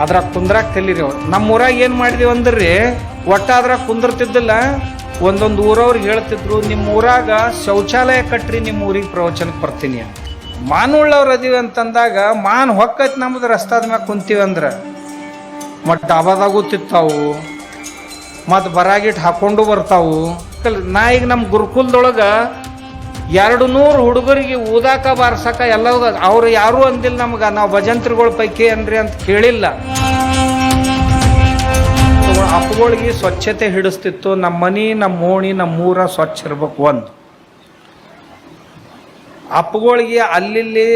ಅದ್ರಾಗ ಕುಂದ್ರಾಗ ನಮ್ಮ ಊರಾಗ ಏನು ಮಾಡಿದೀವಿ ಅಂದ್ರಿ, ಒಟ್ಟ ಅದ್ರಾಗ ಕುಂದಿರ್ತಿದ್ದಿಲ್ಲ. ಒಂದೊಂದು ಊರವ್ರಿಗೆ ಹೇಳ್ತಿದ್ರು ನಿಮ್ಮ ಊರಾಗ ಶೌಚಾಲಯ ಕಟ್ಟ್ರಿ ನಿಮ್ಮ ಊರಿಗೆ ಪ್ರವಚನಕ್ಕೆ ಬರ್ತೀನಿ ಅಂತ. ಮಾನುಳ್ಳವ್ರು ಅದೀವಿ ಅಂತಂದಾಗ, ಮಾನ್ ಹೊಕ್ಕೈತಿ ನಮ್ದು ರಸ್ತಾದ ಮ್ಯಾಗ ಕುಂತೀವಿ ಅಂದ್ರೆ. ಮತ್ತು ಡಾಬಾದಾಗೂ ತಿತ್ತಾವು. ಮತ್ತು ಬರಾಗಿಟ್ಟು ಹಾಕೊಂಡು ಬರ್ತಾವು. ನಾ ಈಗ ನಮ್ಮ ಗುರುಕುಲದೊಳಗೆ ಎರಡು ನೂರು ಹುಡುಗರಿಗೆ ಊದಾಕ ಬಾರ್ಸಕ ಎಲ್ಲ ಅವ್ರು ಯಾರೂ ಅಂದಿಲ್ಲ ನಮ್ಗೆ. ನಾವು ಭಜಂತ್ರಿಗಳ ಪೈಕಿ ಅನ್ರಿ ಅಂತ ಕೇಳಿಲ್ಲ. ಅಪ್ಪಗಳಿಗೆ ಸ್ವಚ್ಛತೆ ಹಿಡಿಸ್ತಿತ್ತು. ನಮ್ಮ ಮನೆ ನಮ್ಮ ಓಣಿ ನಮ್ಮ ಊರ ಸ್ವಚ್ಛ ಇರ್ಬೇಕು ಒಂದು. ಅಪ್ಪಗಳಿಗೆ ಅಲ್ಲಿ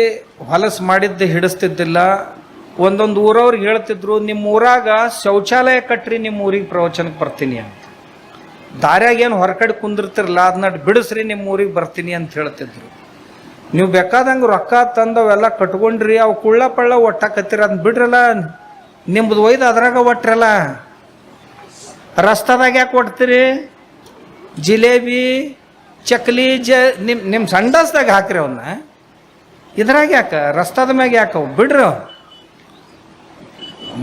ಹೊಲಸು ಮಾಡಿದ್ದು ಹಿಡಿಸ್ತಿದ್ದಿಲ್ಲ. ಒಂದೊಂದು ಊರವ್ರಿಗೆ ಹೇಳ್ತಿದ್ರು ನಿಮ್ಮ ಊರಾಗ ಶೌಚಾಲಯ ಕಟ್ಟ್ರಿ ನಿಮ್ಮ ಊರಿಗೆ ಪ್ರವಚನಕ್ಕೆ ಬರ್ತೀನಿ ಅಂತ. ದಾರ್ಯಾಗ ಏನು ಹೊರಗಡೆ ಕುಂದಿರ್ತಿರಲ್ಲ ಅದನ್ನ ಬಿಡಿಸ್ರಿ ನಿಮ್ಮ ಊರಿಗೆ ಬರ್ತೀನಿ ಅಂತ ಹೇಳ್ತಿದ್ರು. ನೀವು ಬೇಕಾದಂಗೆ ರೊಕ್ಕ ತಂದವೆಲ್ಲ ಕಟ್ಕೊಂಡ್ರಿ, ಅವು ಕುಳ್ಳ ಪಳ್ಳ ಒಟ್ಟಾಕತ್ತೀರ, ಅದನ್ನ ಬಿಡ್ರಲ್ಲ ನಿಮ್ಮದು ಒಯ್ದು ಅದ್ರಾಗ ಒಟ್ರಲ್ಲ. ರಸ್ತಾದಾಗ ಯಾಕೆ ಕೊಡ್ತೀರಿ ಜಿಲೇಬಿ, ಚಕ್ಲಿ, ಜ ನಿಮ್ಮ ನಿಮ್ಮ ಸಂಡಾಸ್ದಾಗ ಹಾಕ್ರಿ ಅವನ್ನ ಇದ್ರಾಗ ಯಾಕೆ? ರಸ್ತಾದ ಮ್ಯಾಗ ಯಾಕೆ ಅವು? ಬಿಡ್ರಿ ಅವು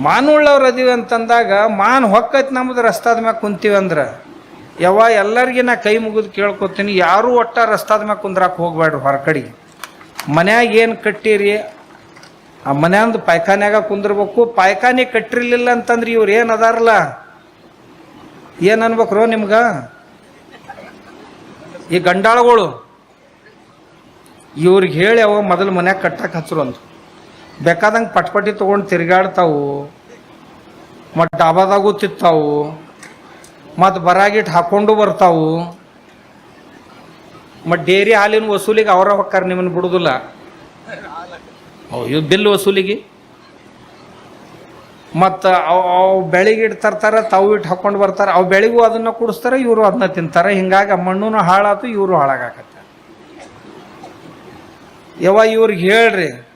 ಮಾನುಳ್ಳವ್ರು ಅದೀವಿ ಅಂತಂದಾಗ ಮಾನ್ ಹೊಕ್ಕೈತಿ ನಮ್ದು ರಸ್ತಾದ ಮ್ಯಾಗ ಕುಂತೀವಿ ಅಂದ್ರೆ ಯಾವ ಎಲ್ಲರಿಗೆ ಕೈ ಮುಗಿದು ಕೇಳ್ಕೊತೀನಿ. ಯಾರೂ ಒಟ್ಟ ರಸ್ತಾದ ಮ್ಯಾಗ ಕುಂದ್ರಾಕ ಹೋಗ್ಬೇಡ್ರಿ ಹೊರಕಡೆ ಮನ್ಯಾಗ ಏನು ಕಟ್ಟಿರಿ? ಆ ಮನ್ಯಾಂದು ಪಾಯ್ಖಾನ್ಯಾಗ ಕುಂದಿರ್ಬೇಕು. ಪಾಯ್ಖಾನೆ ಕಟ್ಟಿರ್ಲಿಲ್ಲ ಅಂತಂದ್ರೆ ಇವ್ರು ಏನು ಅದಾರಲ್ಲ? ಏನು ಅನ್ಬೇಕ್ರೋ ನಿಮ್ಗೆ? ಈ ಗಂಡಾಳುಗಳು, ಇವ್ರಿಗೆ ಹೇಳಿ ಅವ ಮೊದಲು ಮನ್ಯಾಗ ಕಟ್ಟಕ್ಕೆ ಹಚ್ಚರು ಅಂತ ಬೇಕಾದಂಗೆ ಪಟ್ಪಟ್ಟಿ ತೊಗೊಂಡು ತಿರುಗಾಡ್ತಾವು. ಮತ್ತು ಡಾಬಾದಾಗೂ ತಿತ್ತಾವು ಮತ್ತು ಬರಾಗಿಟ್ಟು ಹಾಕ್ಕೊಂಡು ಬರ್ತಾವು. ಮತ್ತು ಡೇರಿ ಹಾಲಿನ ವಸೂಲಿಗೆ ಅವರ ಹೊಕ್ಕಾರ ನಿಮ್ಮನ್ನು ಬಿಡುದಿಲ್ಲ. ಇವು ಬಿಲ್ ವಸೂಲಿಗೆ? ಮತ್ತು ಅವು ಅವು ಬೆಳಿಗ್ಗೆ ಇಟ್ಟು ತರ್ತಾರೆ, ತಾವು ಇಟ್ಟು ಹಾಕ್ಕೊಂಡು ಬರ್ತಾರೆ. ಅವು ಬೆಳಿಗೂ ಅದನ್ನು ಕುಡಿಸ್ತಾರೆ, ಇವರು ಅದನ್ನ ತಿಂತಾರೆ. ಹಿಂಗಾಗಿ ಮಣ್ಣು ಹಾಳಾತು, ಇವರು ಹಾಳಾಗತ್ತೆ ಯವ ಇವ್ರಿಗೆ ಹೇಳ್ರಿ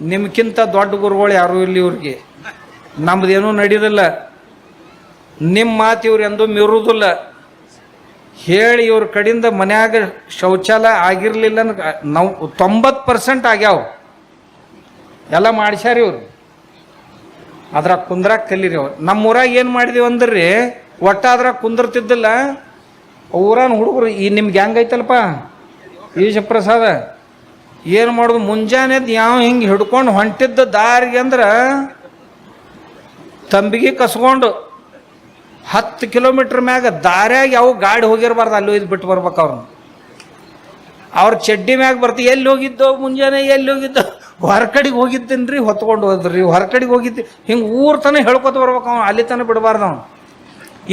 ನಿಮ್ಗಿಂತ ದೊಡ್ಡ ಗುರುಗಳು ಯಾರೂ ಇಲ್ಲಿ ಇವ್ರಿಗೆ. ನಮ್ದೇನೂ ನಡೀದಿಲ್ಲ ನಿಮ್ಮ ಮಾತು ಇವ್ರು ಎಂದೂ ಮೀರುವುದಿಲ್ಲ ಹೇಳಿ ಇವ್ರ ಕಡಿಂದ ಮನ್ಯಾಗ ಶೌಚಾಲಯ ಆಗಿರಲಿಲ್ಲ ನಾವು ತೊಂಬತ್ತು ಪರ್ಸೆಂಟ್ ಆಗ್ಯಾವ. ಎಲ್ಲ ಮಾಡ್ಸ್ಯಾರ ಇವ್ರು. ಅದ್ರಾಗ ಕುಂದ್ರಾಗ ಕಲೀರಿ ಅವ್ರು. ನಮ್ಮ ಊರಾಗ ಏನು ಮಾಡಿದೀವಿ ಅಂದ್ರಿ, ಒಟ್ಟ ಅದ್ರಾಗ ಕುಂದಿರ್ತಿದ್ದಿಲ್ಲ. ಊರಾನ ಹುಡುಗರು, ಈ ನಿಮ್ಗೆ ಹೆಂಗೈತಲ್ಪ ಈಶ ಪ್ರಸಾದ ಏನು ಮಾಡೋದು? ಮುಂಜಾನೆ ಎದ್ದು ಯಾವ ಹಿಂಗೆ ಹಿಡ್ಕೊಂಡು ಹೊಂಟಿದ್ದ ದಾರಿಗೆ ಅಂದ್ರೆ ತಂಬಿಗೆ ಕಸ್ಕೊಂಡು ಹತ್ತು ಕಿಲೋಮೀಟ್ರ್ ಮ್ಯಾಗ ದಾರ್ಯಾಗ ಯಾವ ಗಾಡಿ ಹೋಗಿರ್ಬಾರ್ದು, ಅಲ್ಲಿ ಇದು ಬಿಟ್ಟು ಬರ್ಬೇಕು ಅವ್ರನ್ನ ಅವ್ರ ಚಡ್ಡಿ ಮ್ಯಾಗ ಬರ್ತಿ, ಎಲ್ಲಿ ಹೋಗಿದ್ದೋ ಮುಂಜಾನೆ, ಎಲ್ಲಿ ಹೋಗಿದ್ದೋ, ಹೊರಕಡೆಗೆ ಹೋಗಿದ್ದೀನಿ ರೀ ಹೊತ್ಕೊಂಡು ಹೋದ್ರಿ, ಹೊರಕಡೆಗೆ ಹೋಗಿದ್ದಿ, ಹಿಂಗೆ ಊರ್ ತನಕ ಹೇಳ್ಕೊತ ಬರ್ಬೇಕು ಅವ್ನು, ಅಲ್ಲಿ ತನಕ ಬಿಡಬಾರ್ದು ಅವ್ನು.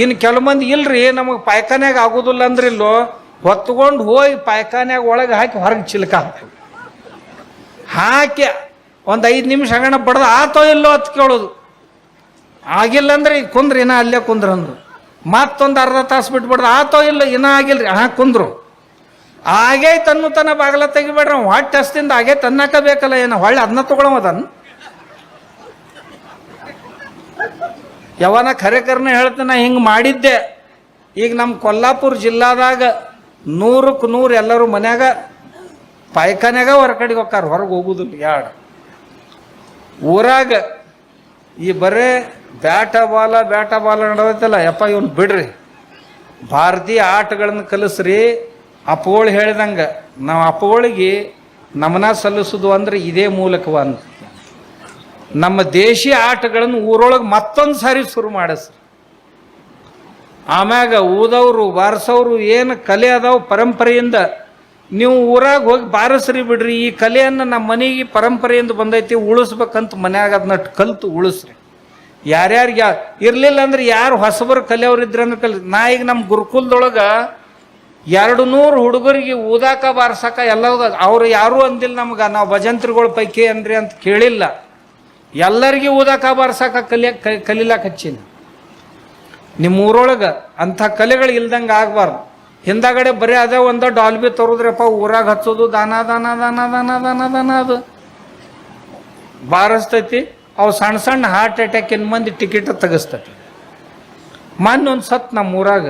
ಇನ್ನು ಕೆಲವು ಮಂದಿ ಇಲ್ರಿ, ನಮಗೆ ಪಾಯ್ಖಾನ್ಯಾಗ ಆಗೋದಿಲ್ಲ ಅಂದ್ರೆ ಇಲ್ಲೋ, ಹೊತ್ಕೊಂಡು ಹೋಗಿ ಪಾಯ್ಖಾನ್ಯಾಗ ಒಳಗೆ ಹಾಕಿ ಹೊರಗೆ ಚಿಲ್ಕ ಹಾಕಿ. ಒಂದು ಐದು ನಿಮಿಷ ಹಗಣ ಬಡ್ದು ಆತೋ ಇಲ್ಲೋ ಅಂತ ಕೇಳೋದು. ಆಗಿಲ್ಲ ಅಂದ್ರೆ ಈಗ ಕುಂದ್ರಿ, ಇನ್ನ ಅಲ್ಲೇ ಕುಂದ್ರ ಅಂದ್ರು. ಮತ್ತೊಂದು ಅರ್ಧ ತಾಸು ಬಿಟ್ಬಿಡ್ದು ಆತೋ ಇಲ್ಲ, ಇನ್ನ ಆಗಿಲ್ರಿ, ಹಾ, ಕುಂದ್ರು. ಆಗೈತೆ ಅನ್ನೋ ತನ ಬಾಗಲ ತೆಗಿಬೇಡ್ರಿ ಹೊಟ್ಟೆ ಹಸ್ತಿಂದ ಆಗೈತೆ ಅನ್ನಕ ಬೇಕಲ್ಲ, ಏನೋ ಹೊಳ್ಳೆ ಅದನ್ನ ತಗೊಳಮದನ್ ಯಾವನ ಖರೆ ಹೇಳ್ತೇನೆ, ನಾ ಹಿಂಗೆ ಮಾಡಿದ್ದೆ. ಈಗ ನಮ್ಮ ಕೊಲ್ಲಾಪುರ ಜಿಲ್ಲಾದಾಗ ನೂರಕ್ಕೆ ನೂರು ಎಲ್ಲರೂ ಮನ್ಯಾಗ ಪಾಯ್ಖಾನ್ಯಾಗ ಹೊರಕಡೆಗೆ ಹೋಗ್ತಾರೆ ಹೊರಗೆ ಹೋಗುದಿಲ್ಲ ಯಾಡ. ಊರಾಗ ಈ ಬರೇ ಬ್ಯಾಟ ಬಾಲ ಬ್ಯಾಟ ಬಾಲ ನಡೆದೈತಲ್ಲ, ಯಪ್ಪ ಇವನು ಬಿಡ್ರಿ. ಭಾರತೀಯ ಆಟಗಳನ್ನು ಕಲಿಸ್ರಿ. ಅಪ್ಪಗಳು ಹೇಳ್ದಂಗೆ, ನಾವು ಅಪ್ಪಗಳಿಗೆ ನಮನ ಸಲ್ಲಿಸೋದು ಅಂದ್ರೆ ಇದೇ ಮೂಲಕವ ಅಂತ ನಮ್ಮ ದೇಶೀಯ ಆಟಗಳನ್ನು ಊರೊಳಗೆ ಮತ್ತೊಂದು ಸಾರಿ ಶುರು ಮಾಡಿಸ್ರಿ. ಆಮ್ಯಾಗ ಊದವ್ರು ಬಾರಿಸೋರು ಏನು ಕಲೆ ಅದಾವ ಪರಂಪರೆಯಿಂದ, ನೀವು ಊರಾಗ ಹೋಗಿ ಬಾರಿಸ್ರಿ ಬಿಡ್ರಿ. ಈ ಕಲೆಯನ್ನು ನಮ್ಮ ಮನೆಗೆ ಪರಂಪರೆಯಿಂದ ಬಂದೈತಿ, ಉಳಿಸ್ಬೇಕಂತ ಮನ್ಯಾಗ ಅದನ್ನ ಕಲ್ತು ಉಳಿಸ್ರಿ. ಯಾರ್ಯಾರಿಗೆ ಯಾ ಇರಲಿಲ್ಲ ಅಂದ್ರೆ ಯಾರು ಹೊಸಬರು ಕಲಿಯವ್ರು ಇದ್ರೆ ಅಂದ್ರೆ ಕಲಿ ನಾ ಈಗ ನಮ್ಮ ಗುರುಕುಲದೊಳಗೆ ಎರಡು ನೂರು ಹುಡುಗರಿಗೆ ಊದಾಕ ಬಾರ್ಸಕ ಎಲ್ಲ ಅವ್ರು ಯಾರೂ ಅಂದಿಲ್ಲ ನಮ್ಗೆ. ನಾವು ಭಜಂತ್ರಿಗಳ ಪೈಕಿ ಅನ್ರಿ ಅಂತ ಕೇಳಿಲ್ಲ. ಎಲ್ಲರಿಗೂ ಊದಾಕ ಬಾರ್ಸಕ ಕಲಿಯ ಕಲಿಲಾಕ ಹಚ್ಚಿನ. ನಿಮ್ಮ ಊರೊಳಗೆ ಅಂಥ ಕಲೆಗಳು ಇಲ್ದಂಗೆ ಆಗಬಾರ್ದು. ಹಿಂದಾಗಡೆ ಬರೀ ಅದೇ ಒಂದು ಡಾಲ್ಬಿ ತರೋದ್ರಪ್ಪ, ಊರಾಗ ಹಚ್ಚೋದು ದಾನ ದಾನ ದಾನ ದಾನ ದಾನ ದಾನ ಅದು. ಬಾರಿಸ್ತೈತಿ. ಅವು ಸಣ್ಣ ಸಣ್ಣ ಹಾರ್ಟ್ ಅಟ್ಯಾಕಿನ ಮಂದಿ ಟಿಕೆಟ್ ತೆಗಿಸ್ತಾರೆ ಮೊನ್ನೆ ಒಂದು ಸತ್ ನಮ್ಮ ಊರಾಗ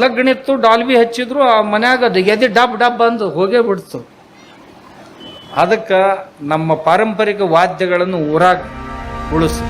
ಲಗ್ನಿತ್ತು ಡಾಲ್ಬಿ ಹಚ್ಚಿದ್ರು, ಆ ಮನ್ಯಾಗ ಅದು ಎದೆ ಡಬ್ ಡಬ್ ಅಂದು ಹೋಗೇ ಬಿಡ್ತು. ಅದಕ್ಕೆ ನಮ್ಮ ಪಾರಂಪರಿಕ ವಾದ್ಯಗಳನ್ನು ಊರಾಗ ಉಳಿಸು